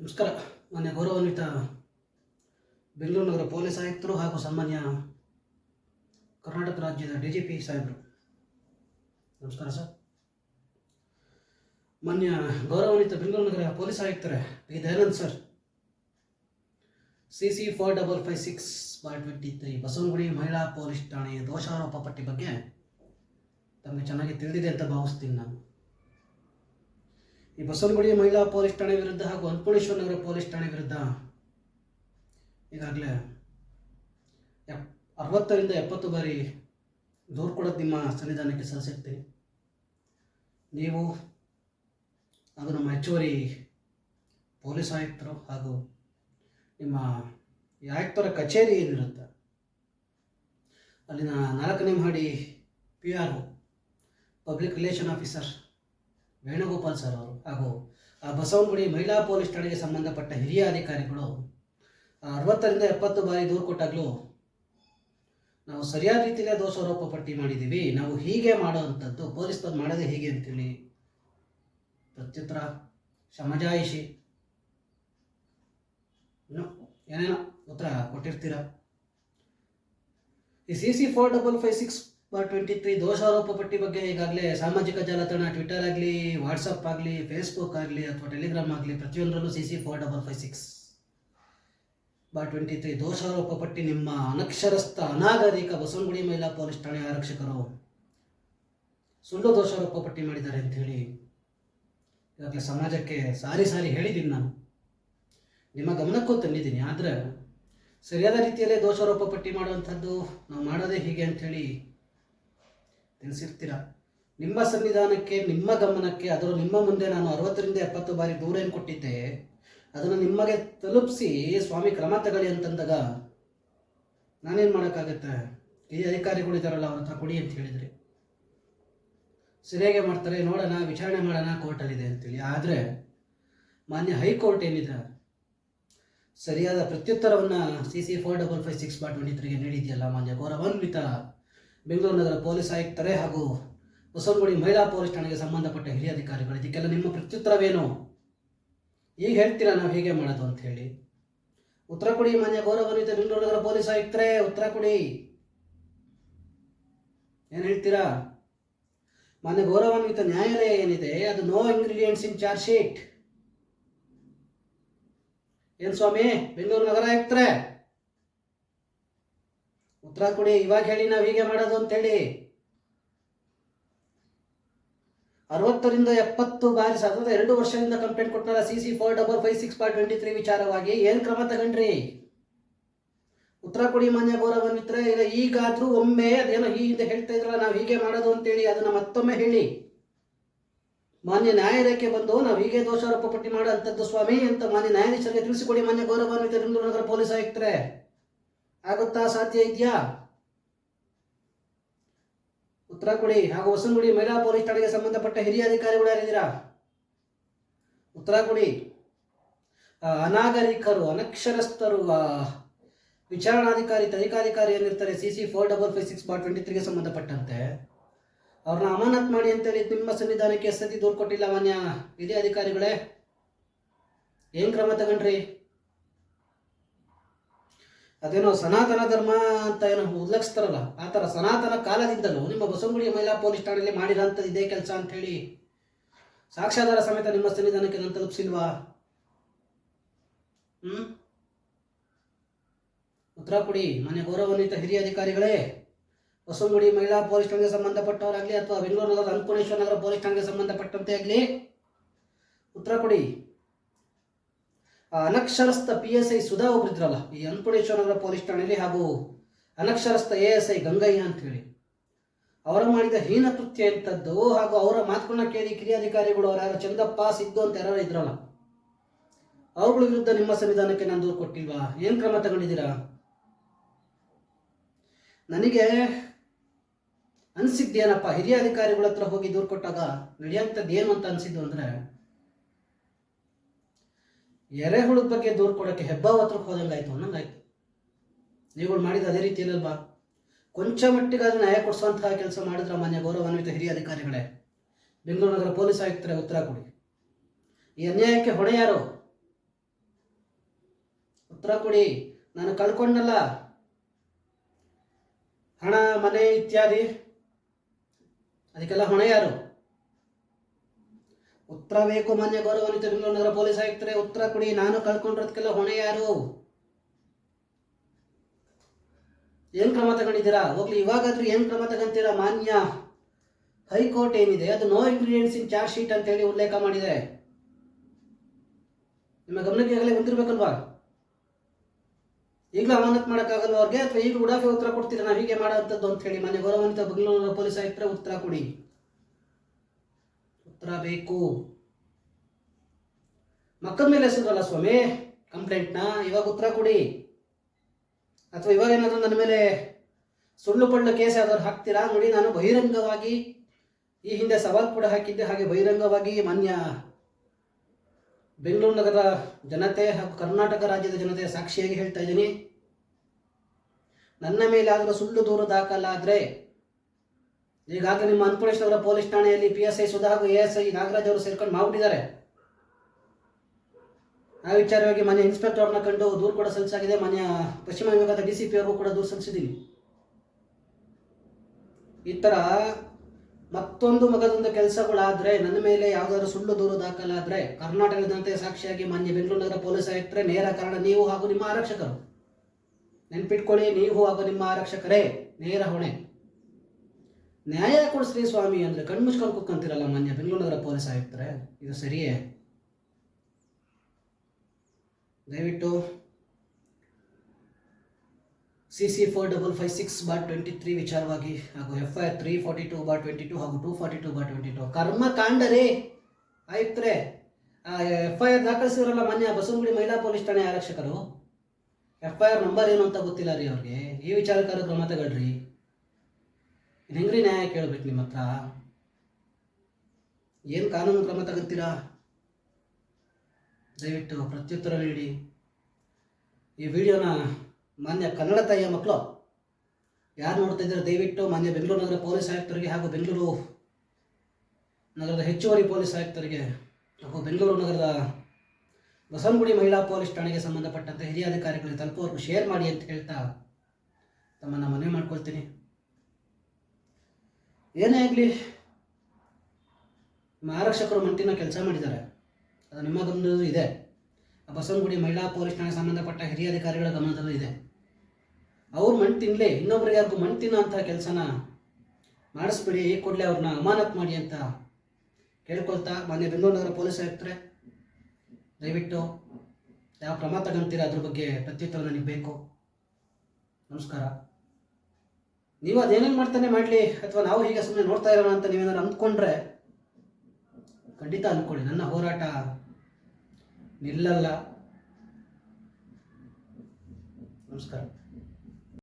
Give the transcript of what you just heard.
ನಮಸ್ಕಾರ. ಮಾನ್ಯ ಗೌರವಾನ್ವಿತ ಬೆಂಗಳೂರು ನಗರ ಪೊಲೀಸ್ ಆಯುಕ್ತರು ಹಾಗೂ ಸಾಮಾನ್ಯ ಕರ್ನಾಟಕ ರಾಜ್ಯದ ಡಿ ಜಿ ಪಿ ಸಾಹೇಬರು. ನಮಸ್ಕಾರ ಸರ್. ಮಾನ್ಯ ಗೌರವಾನ್ವಿತ ಬೆಂಗಳೂರು ನಗರ police ಆಯುಕ್ತರೇ, P Dayanand sir. C C four double five six by twenty three Basavanagudi ಮಹಿಳಾ ಪೊಲೀಸ್ ಠಾಣೆಯ ದೋಷಾರೋಪ ಪಟ್ಟಿ ಬಗ್ಗೆ ತಮಗೆ ಚೆನ್ನಾಗಿ ತಿಳಿದಿದೆ ಅಂತ ಭಾವಿಸ್ತೀನಿ ನಾನು. ಈ ಬಸವನಗುಡಿ ಮಹಿಳಾ ಪೊಲೀಸ್ ಠಾಣೆ ವಿರುದ್ಧ ಹಾಗೂ ಅನ್ಪೂರ್ಣೇಶ್ವರ ನಗರ ಪೊಲೀಸ್ ಠಾಣೆ ವಿರುದ್ಧ ಈಗಾಗಲೇ ಎಪ್ ಅರವತ್ತರಿಂದ ಎಪ್ಪತ್ತು ಬಾರಿ ದೂರು ಕೊಡೋದು ನಿಮ್ಮ ಸನ್ನಿಧಾನಕ್ಕೆ ಸಲ್ಲಿಸಿರ್ತೀನಿ ನೀವು ಹಾಗೂ ನಮ್ಮ ಹೆಚ್ಚುವರಿ ಪೊಲೀಸ್ ಆಯುಕ್ತರು ಹಾಗೂ ನಿಮ್ಮ ಆಯುಕ್ತರ ಕಚೇರಿ ಏನಿರುತ್ತೆ? ಅಲ್ಲಿನ ನಾಲ್ಕನೇ ಮಾಡಿ P R public relation officer Venugopal sir ಅವರು. ಹಾಗೂ ಬಸವನಗುಡಿ ಮಹಿಳಾ ಪೊಲೀಸ್ ಠಾಣೆಗೆ ಸಂಬಂಧಪಟ್ಟ ಹಿರಿಯ ಅಧಿಕಾರಿಗಳು ಅರವತ್ತರಿಂದ ಎಪ್ಪತ್ತು ಬಾರಿ ದೂರು ಕೊಟ್ಟಾಗಲೂ ನಾವು ಸರಿಯಾದ ರೀತಿಯಲ್ಲೇ ದೋಷಾರೋಪ ಪಟ್ಟಿ ಮಾಡಿದ್ದೀವಿ. ನಾವು ಹೀಗೆ ಮಾಡೋವಂಥದ್ದು ಪೊಲೀಸ್ನವ್ರು ಮಾಡೋದೇ ಹೀಗೆ ಅಂತೇಳಿ ಪ್ರತ್ಯುತ್ತರ ಶಮಜಾಯಿಷಿ ಇನ್ನು ಏನೇನೋ ಉತ್ತರ ಕೊಟ್ಟಿರ್ತೀರ? ಈ C C four double five six twenty three ದೋಷಾರೋಪ ಪಟ್ಟಿ ಬಗ್ಗೆ ಈಗಾಗಲೇ ಸಾಮಾಜಿಕ ಜಾಲತಾಣ ಟ್ವಿಟರ್ ಆಗಲಿ ವಾಟ್ಸಪ್ ಆಗಲಿ ಫೇಸ್ಬುಕ್ ಆಗಲಿ ಅಥವಾ ಟೆಲಿಗ್ರಾಮ್ ಆಗಲಿ ಪ್ರತಿಯೊಂದರಲ್ಲೂ C C four double five six by twenty three ದೋಷಾರೋಪ ಪಟ್ಟಿ ನಿಮ್ಮ ಅನಕ್ಷರಸ್ಥ ಅನಾಗರಿಕ ಬಸವನಗುಡಿ ಮಹಿಳಾ ಪೊಲೀಸ್ ಠಾಣೆ ಆರಕ್ಷಕರು. ಸುಳ್ಳು ದೋಷಾರೋಪ ಪಟ್ಟಿ ಮಾಡಿದ್ದಾರೆ ಅಂತ ಹೇಳಿ ಈಗಾಗಲೇ ಸಮಾಜಕ್ಕೆ ಸಾರಿ ಸಾರಿ ಹೇಳಿದ್ದೀನಿ ನಾನು. ನಿಮ್ಮ ಗಮನಕ್ಕೂ ತಂದಿದ್ದೀನಿ, ಆದರೆ ಸರಿಯಾದ ರೀತಿಯಲ್ಲೇ ದೋಷಾರೋಪ ಪಟ್ಟಿ ಮಾಡುವಂಥದ್ದು ನಾವು ಮಾಡೋದೇ ಹೀಗೆ ಅಂಥೇಳಿ ತಿಳಿಸಿರ್ತೀರ? ನಿಮ್ಮ ಸಂವಿಧಾನಕ್ಕೆ ನಿಮ್ಮ ಗಮನಕ್ಕೆ, ಅದರ ನಿಮ್ಮ ಮುಂದೆ ನಾನು ಅರವತ್ತರಿಂದ ಎಪ್ಪತ್ತು ಬಾರಿ ದೂರ ಏನು ಕೊಟ್ಟಿದ್ದೆ, ಅದನ್ನು ನಿಮಗೆ ತಲುಪಿಸಿ ಸ್ವಾಮಿ ಕ್ರಮ ತಗೊಳ್ಳಿ ಅಂತಂದಾಗ ನಾನೇನು ಮಾಡೋಕ್ಕಾಗತ್ತೆ? ಈ ಅಧಿಕಾರಿಗಳು ಇದ್ದಾರಲ್ಲ, ಅವ್ರ ಹತ್ರ ಕೊಡಿ ಅಂತ ಹೇಳಿದ್ರಿ. ಸರಿಯಾಗಿ ಮಾಡ್ತಾರೆ, ನೋಡೋಣ, ವಿಚಾರಣೆ ಮಾಡೋಣ, ಕೋರ್ಟಲ್ಲಿದೆ ಅಂತೇಳಿ. ಆದರೆ ಮಾನ್ಯ ಹೈಕೋರ್ಟ್ ಏನಿದೆ? ಸರಿಯಾದ ಪ್ರತ್ಯುತ್ತರವನ್ನು C C four double five six bar twenty ತ್ರೀಗೆ ನೀಡಿದೆಯಲ್ಲ ಮಾನ್ಯ ಗೌರವಾನ್ವಿತ ಬೆಂಗಳೂರು ನಗರ ಪೊಲೀಸ್ ಆಯುಕ್ತರೇ ಹಾಗೂ ಹೊಸಗುಡಿ ಮಹಿಳಾ ಪೊಲೀಸ್ ಠಾಣೆಗೆ ಸಂಬಂಧಪಟ್ಟ ಹಿರಿಯ ಅಧಿಕಾರಿಗಳು. ಇದಕ್ಕೆಲ್ಲ ನಿಮ್ಮ ಪ್ರತ್ಯುತ್ತರವೇನು? ಈಗ ಹೇಳ್ತೀರಾ ನಾವು ಹೇಗೆ ಮಾಡೋದು ಅಂತ ಹೇಳಿ. ಉತ್ತರ ಕೊಡಿ ಮಾನ್ಯ ಗೌರವಾನ್ವಿತ ಬೆಂಗಳೂರು ನಗರ ಪೊಲೀಸ್ ಆಯುಕ್ತರೇ, ಉತ್ತರ ಕೊಡಿ. ಏನು ಹೇಳ್ತೀರಾ? ಮಾನ್ಯ ಗೌರವಾನ್ವಿತ ನ್ಯಾಯಾಲಯ ಏನಿದೆ, ಅದು no ingredients in charge sheet ಏನು ಸ್ವಾಮಿ? ಬೆಂಗಳೂರು ನಗರ ಆಯುಕ್ತರೇ? ಉತ್ತರ ಕೊಡಿ, ಇವಾಗ ಹೇಳಿ ನಾವು ಹೀಗೆ ಮಾಡೋದು ಅಂತೇಳಿ. ಅರವತ್ತರಿಂದ ಎಪ್ಪತ್ತು ಬಾರಿ ಸಾವಿರದ ಎರಡು ವರ್ಷದಿಂದ ಕಂಪ್ಲೇಂಟ್ ಕೊಟ್ಟಾರ C C four double five six point twenty three ವಿಚಾರವಾಗಿ. ಏನ್ ಕ್ರಮ ತಗೊಂಡ್ರಿ? ಉತ್ತರ ಕೊಡಿ ಮಾನ್ಯ ಗೌರವಾನ್ವಿತರೆ ಈಗ ಈಗಾದ್ರೂ ಒಮ್ಮೆ ಅದೇನೋ ಈ ಹಿಂದೆ ಹೇಳ್ತಾ ಇದ್ರಲ್ಲ, ನಾವು ಹೀಗೆ ಮಾಡೋದು ಅಂತೇಳಿ ಅದನ್ನ ಮತ್ತೊಮ್ಮೆ ಹೇಳಿ. ಮಾನ್ಯ ನ್ಯಾಯಾಲಯಕ್ಕೆ ಬಂದು ನಾವು ಹೀಗೆ ದೋಷಾರೋಪ ಪಟ್ಟಿ ಮಾಡುವಂಥದ್ದು ಸ್ವಾಮಿ ಅಂತ ಮಾನ್ಯ ನ್ಯಾಯಾಧೀಶರಿಗೆ ತಿಳಿಸಿಕೊಡಿ ಮಾನ್ಯ ಗೌರವಾನ್ವಿತ ನಗರ ಪೊಲೀಸ್ ಆಯುಕ್ತರೆ. ಆಗುತ್ತಾ ಸಾಧ್ಯ ಇದೆಯಾ? ಉತ್ತರ ಕೊಡಿ. ಹಾಗೂ ಹೊಸಂಗುಡಿ ಮಹಿಳಾ ಪೊಲೀಸ್ ಠಾಣೆಗೆ ಸಂಬಂಧಪಟ್ಟ ಹಿರಿಯ ಅಧಿಕಾರಿಗಳು ಯಾರಿದ್ದೀರಾ? ಉತ್ತರ ಕೊಡಿ. ಅನಾಗರಿಕರು, ಅನಕ್ಷರಸ್ಥರು ವಿಚಾರಣಾಧಿಕಾರಿ, ತನಿಖಾಧಿಕಾರಿ ಏನಿರ್ತಾರೆ C C four double five six by twenty ತ್ರೀಗೆ ಸಂಬಂಧಪಟ್ಟಂತೆ. ಅವ್ರನ್ನ ಅಮಾನತ್ ಮಾಡಿ ಅಂತೇಳಿ ನಿಮ್ಮ ಸಂವಿಧಾನಕ್ಕೆ ಸದ್ಯ ದೂರು ಕೊಟ್ಟಿಲ್ಲ ಮಾನ್ಯ ಹಿರಿಯ ಅಧಿಕಾರಿಗಳೇ. ಏನು ಕ್ರಮ ತಗೊಂಡ್ರಿ? ಅದೇನೋ ಸನಾತನ ಧರ್ಮ ಅಂತ ಏನೋ ಉಲ್ಲಕ್ಷಿಸ್ತಾರಲ್ಲ ಆ ಥರ ಸನಾತನ ಕಾಲದಿಂದಲೂ ನಿಮ್ಮ ಬಸವಂಗುಡಿ ಮಹಿಳಾ ಪೊಲೀಸ್ ಠಾಣೆಯಲ್ಲಿ ಮಾಡಿರೋಂಥದ್ದು ಇದೇ ಕೆಲಸ ಅಂತ ಹೇಳಿ ಸಾಕ್ಷ್ಯಾಧಾರ ಸಮೇತ ನಿಮ್ಮ ಸನ್ನಿಧಾನಕ್ಕೆ ನಾನು ತಲುಪಿಸಿಲ್ವಾ? ಹ್ಞೂ ಉತ್ತರ ಕೊಡಿ, ಮನೆ ಗೌರವಾನ್ವಿತ ಹಿರಿಯ ಅಧಿಕಾರಿಗಳೇ. ಬಸವಂಗುಡಿ ಮಹಿಳಾ ಪೊಲೀಸ್ ಠಾಣೆಗೆ ಸಂಬಂಧಪಟ್ಟವರಾಗಲಿ ಅಥವಾ ಬೆಂಗಳೂರು ನಗರ ಅನ್ನಪೂರ್ಣೇಶ್ವರ ನಗರ ಪೊಲೀಸ್ ಠಾಣೆಗೆ ಸಂಬಂಧಪಟ್ಟಂತೆ ಆಗಲಿ. ಉತ್ತರ ಕೊಡಿ. ಅನಕ್ಷರಸ್ಥ ಪಿ ಎಸ್ ಐ ಸುಧಾ ಒಬ್ಬರಿದ್ರಲ್ಲ ಈ ಅನ್ಪುಡೇಶ್ವರ ಪೊಲೀಸ್ ಠಾಣೆಯಲ್ಲಿ ಹಾಗೂ ಅನಕ್ಷರಸ್ಥ ಎ ಎಸ್ ಐ ಗಂಗಯ್ಯ ಅಂತ ಹೇಳಿ ಅವರ ಮಾಡಿದ ಹೀನ ಕೃತ್ಯ ಎಂಥದ್ದು? ಹಾಗೂ ಅವರ ಮಾತುಗಳನ್ನ ಕೇಳಿ ಕಿರಿಯ ಅಧಿಕಾರಿಗಳು ಅವರ ಚಂದಪ್ಪ, ಸಿದ್ದು ಅಂತ ಯಾರು ಇದ್ರಲ್ಲ. ಅವರುಗಳ ವಿರುದ್ಧ ನಿಮ್ಮ ಸಂವಿಧಾನಕ್ಕೆ ನಾನು ದೂರು ಕೊಟ್ಟಿಲ್ವಾ? ಏನು ಕ್ರಮ ತಗೊಂಡಿದ್ದೀರಾ? ನನಗೆ ಅನಿಸಿದ್ದೇನಪ್ಪ ಹಿರಿಯ ಅಧಿಕಾರಿಗಳ ಹತ್ರ ಹೋಗಿ ದೂರು ಕೊಟ್ಟಾಗ ನಡೆಯುವಂಥದ್ದು ಏನು ಅಂತ ಅನಿಸಿದ್ದು ಅಂದರೆ ಎರೆಹುಳದ ಬಗ್ಗೆ ದೂರು ಕೊಡೋಕ್ಕೆ ಹೆಬ್ಬಾವ್ ಹತ್ರಕ್ಕೆ ಹೋದಂಗಾಯ್ತು, ಅನ್ನಂಗಾಯ್ತು. ನೀವುಗಳು ಮಾಡಿದ ಅದೇ ರೀತಿಯಲ್ಲಲ್ವಾ ಕೊಂಚ ಮಟ್ಟಿಗಾದ್ರೂ ನ್ಯಾಯ ಕೊಡಿಸುವಂತಹ ಕೆಲಸ ಮಾಡಿದ್ರ ಮಾನ್ಯ ಗೌರವಾನ್ವಿತ ಹಿರಿಯ ಅಧಿಕಾರಿಗಳೇ. ಬೆಂಗಳೂರು ನಗರ ಪೊಲೀಸ್ ಆಯುಕ್ತರ ಉತ್ತರ ಕೊಡಿ. ಈ ಅನ್ಯಾಯಕ್ಕೆ ಹೊಣೆ ಯಾರು? ಉತ್ತರ ಕೊಡಿ. ನಾನು ಕಳ್ಕೊಂಡಲ್ಲ. ಹಣ, ಮನೆ ಇತ್ಯಾದಿ. ಅದಕ್ಕೆಲ್ಲ ಹೊಣೆ ಯಾರು? ಉತ್ತರ ಬೇಕು ಮಾನ್ಯ ಗೌರವಾನ್ವಿತ ಬೆಂಗಳೂರು ನಗರ ಪೊಲೀಸ್ ಆಯುಕ್ತರೇ, ಉತ್ತರ ಕೊಡಿ, ನಾನು ಕಳ್ಕೊಂಡಿರೋದಕ್ಕೆಲ್ಲ ಹೊಣೆ ಯಾರು? ಏನ್ ಕ್ರಮ ತಗೊಂಡಿದ್ದೀರಾ? ಹೋಗ್ಲಿ, ಇವಾಗಾದ್ರೂ ಏನ್ ಕ್ರಮ ತಗೊಂತೀರಾ ಮಾನ್ಯ? ಹೈಕೋರ್ಟ್ ಏನಿದೆ? ಅದು no ingredients in charge sheet ಅಂತ ಹೇಳಿ ಉಲ್ಲೇಖ ಮಾಡಿದೆ. ನಿಮ್ಮ ಗಮನಕ್ಕೆ ಈಗಲೇ ಬಂದಿರ್ಬೇಕಲ್ವಾ? ಈಗಲೂ ಅಮಾನತ್ ಮಾಡೋಕ್ಕಾಗಲ್ವ ಅವ್ರಿಗೆ? ಅಥವಾ ಈಗ ಉಡಾಫೆ ಉತ್ತರ ಕೊಡ್ತೀರಾ? ನಾವು ಹೀಗೆ ಮಾಡೋಂಥದ್ದು ಅಂತ ಹೇಳಿ ಮಾನ್ಯ ಗೌರವಾನ್ವಿತ ಬೆಂಗಳೂರು ಪೊಲೀಸ್ ಆಯುಕ್ತರ ಉತ್ತರ ಕೊಡಿ. ಉತ್ತರ ಬೇಕು ಮಕ್ಕಳ ಮೇಲೆ ಹೆಸರಲ್ಲ ಸ್ವಾಮಿ ಕಂಪ್ಲೇಂಟ್ನ ಇವಾಗ ಉತ್ತರ ಕೊಡಿ. ಅಥವಾ ಇವಾಗ ಏನಾದರೂ ನನ್ನ ಮೇಲೆ ಸುಳ್ಳು ಪಳ್ಳು ಕೇಸ್ ಯಾವ್ದಾದ್ರು ಹಾಕ್ತೀರಾ? ನೋಡಿ, ನಾನು ಬಹಿರಂಗವಾಗಿ ಈ ಹಿಂದೆ ಸವಾಲ್ ಕೂಡ ಹಾಕಿದ್ದೆ. ಹಾಗೆ ಬಹಿರಂಗವಾಗಿ ಮಾನ್ಯ ಬೆಂಗಳೂರು ನಗರದ ಜನತೆ ಹಾಗೂ ಕರ್ನಾಟಕ ರಾಜ್ಯದ ಜನತೆ ಸಾಕ್ಷಿಯಾಗಿ ಹೇಳ್ತಾ ಇದ್ದೀನಿ. ನನ್ನ ಮೇಲೆ ಆದರೂ ಸುಳ್ಳು ದೂರ ದಾಖಲಾದರೆ ಈಗಾಗಲೇ ನಿಮ್ಮ ಅನ್ಪುಣೇಶ್ವರ ಪೊಲೀಸ್ ಠಾಣೆಯಲ್ಲಿ ಪಿ ಎಸ್ ಐ ಸುಧಾ ಹಾಗೂ ಎ ಎಸ್ ಐ ನಾಗರಾಜ್ ಅವರು ಸೇರ್ಕೊಂಡು ಮಾಡ್ಬಿಟ್ಟಿದ್ದಾರೆ ಆ ವಿಚಾರವಾಗಿ ಮನೆ ಇನ್ಸ್ಪೆಕ್ಟರ್ ಅವ್ರನ್ನ ಕಂಡು ದೂರು ಕೂಡ ಸಲ್ಲಿಸಾಗಿದೆ. ಮನೆಯ ಪಶ್ಚಿಮ ವಿಭಾಗದ ಡಿ ಸಿ ಪಿ ಅವ್ರಿಗೂ ಕೂಡ ದೂರು ಸಲ್ಲಿಸಿದ್ದೀನಿ ಈ ಥರ ಮತ್ತೊಂದು ಮಗದೊಂದು ಕೆಲಸಗಳಾದರೆ ನನ್ನ ಮೇಲೆ ಯಾವುದಾದ್ರು ಸುಳ್ಳು ದೂರು ದಾಖಲಾದರೆ ಕರ್ನಾಟಕದಂತೆ ಸಾಕ್ಷಿಯಾಗಿ ಮಾನ್ಯ ಬೆಂಗಳೂರು ನಗರ ಪೊಲೀಸ್ ಆಯುಕ್ತರೇ, ನೇರ ಕಾರಣ ನೀವು ಹಾಗೂ ನಿಮ್ಮ ಆರಕ್ಷಕರು. ನೆನ್ಪಿಟ್ಕೊಳ್ಳಿ, ನೀವು ಹಾಗೂ ನಿಮ್ಮ ಆರಕ್ಷಕರೇ ನೇರ ಹೊಣೆ. ನ್ಯಾಯ ಕೊಡಿಸ್ರಿ ಸ್ವಾಮಿ ಅಂದರೆ ಕಣ್ಮುಚ್ಕೊಂಡು ಕುಕ್ಕಂತಿರಲ್ಲ ಮಾನ್ಯ ಬೆಂಗಳೂರು ನಗರ ಪೊಲೀಸ್ ಆಯುಕ್ತರೆ? ಇದು ಸರಿಯೇ? ದಯವಿಟ್ಟು C C four double five six bar twenty three ವಿಚಾರವಾಗಿ ಹಾಗೂ F I R three forty two by twenty two ಹಾಗೂ two forty two by twenty two ಕರ್ಮಕಾಂಡ ರೀ ಆಯುಕ್ತರೆ ಎಫ್ ಐ ಆರ್ ದಾಖಲಿಸಿದ್ರಲ್ಲ ಮಾನ್ಯ ಬಸವನಗುಡಿ ಮಹಿಳಾ ಪೊಲೀಸ್ ಠಾಣೆ ಆರಕ್ಷಕರು? ಎಫ್ ಐ ಆರ್ ನಂಬರ್ ಏನು ಅಂತ ಗೊತ್ತಿಲ್ಲ ರೀ ಅವ್ರಿಗೆ. ಈ ವಿಚಾರಕ್ಕಾದ್ರೂ ಕ್ರಮ ತಗೊಳ್ರಿ ಇದ್ ಹೆಂಗ್ರಿ ನ್ಯಾಯ ಕೇಳ್ಬೇಕು ನಿಮ್ಮ ಹತ್ರ? ಏನು ಕಾನೂನು ಕ್ರಮ ತಗೋತೀರಾ ದಯವಿಟ್ಟು ಪ್ರತ್ಯುತ್ತರ ನೀಡಿ. ಈ ವಿಡಿಯೋನ ಮಾನ್ಯ ಕನ್ನಡ ತಾಯಿಯ ಮಕ್ಕಳು, ಯಾರು ನೋಡ್ತಾ ಇದ್ದಾರೆ? ದಯವಿಟ್ಟು ಮಾನ್ಯ ಬೆಂಗಳೂರು ನಗರ ಪೊಲೀಸ್ ಆಯುಕ್ತರಿಗೆ ಹಾಗೂ ಬೆಂಗಳೂರು ನಗರದ ಹೆಚ್ಚುವರಿ ಪೊಲೀಸ್ ಆಯುಕ್ತರಿಗೆ ಹಾಗೂ ಬೆಂಗಳೂರು ನಗರದ ಬಸವನಗುಡಿ ಮಹಿಳಾ ಪೊಲೀಸ್ ಠಾಣೆಗೆ ಸಂಬಂಧಪಟ್ಟಂತೆ ಹಿರಿಯ ಅಧಿಕಾರಿಗಳಿಗೆ ತಲುಪುವವರೆಗೂ ಶೇರ್ ಮಾಡಿ ಅಂತ ಹೇಳ್ತಾ ತಮ್ಮನ್ನು ಮನವಿ ಮಾಡ್ಕೊಳ್ತೀನಿ. ಏನೇ ಆಗಲಿ ಆರಕ್ಷಕರು ಮಂಟಿನ ಕೆಲಸ ಮಾಡಿದ್ದಾರೆ. ಅದು ನಿಮ್ಮ ಗಮನದಲ್ಲೂ ಇದೆ ಬಸವನಗುಡಿ ಮಹಿಳಾ ಪೊಲೀಸ್ ಠಾಣೆ ಸಂಬಂಧಪಟ್ಟ ಹಿರಿಯ ಅಧಿಕಾರಿಗಳ ಗಮನದಲ್ಲೂ ಇದೆ. ಅವ್ರು ಮಣ್ಣು ತಿನ್ನಲಿ ಇನ್ನೊಬ್ರಿಗೆ ಯಾರಿಗೂ ಮಣ್ಣು ತಿನ್ನೋ ಕೆಲಸನ ಮಾಡಿಸ್ಬಿಡಿ, ಈ ಕೂಡಲೇ ಅವ್ರನ್ನ ಅಮಾನತ್ ಮಾಡಿ ಅಂತ ಕೇಳ್ಕೊಳ್ತಾ ಮಾನ್ಯ ಬೆಂಗಳೂರು ನಗರ ಪೊಲೀಸ್ ಆಯುಕ್ತರೆ, ದಯವಿಟ್ಟು ಯಾವ ಕ್ರಮ ತಗೊಂತೀರ ಅದ್ರ ಬಗ್ಗೆ ಪ್ರತ್ಯುತ್ತರ ನನಗೆ ಬೇಕು ನಮಸ್ಕಾರ. ನೀವು ಅದೇನೇನು ಮಾಡ್ತಾನೆ ಮಾಡಲಿ, ಅಥವಾ ನಾವು ಹೀಗೆ ಸುಮ್ಮನೆ ನೋಡ್ತಾ ಇರೋಣ ಅಂತ ನೀವೇನಾದ್ರು ಅಂದ್ಕೊಂಡ್ರೆ, ಖಂಡಿತ ಅಂದ್ಕೊಳ್ಳಿ ನನ್ನ ಹೋರಾಟ ನಿಲ್ಲಲ್ಲ. ನಮಸ್ಕಾರ.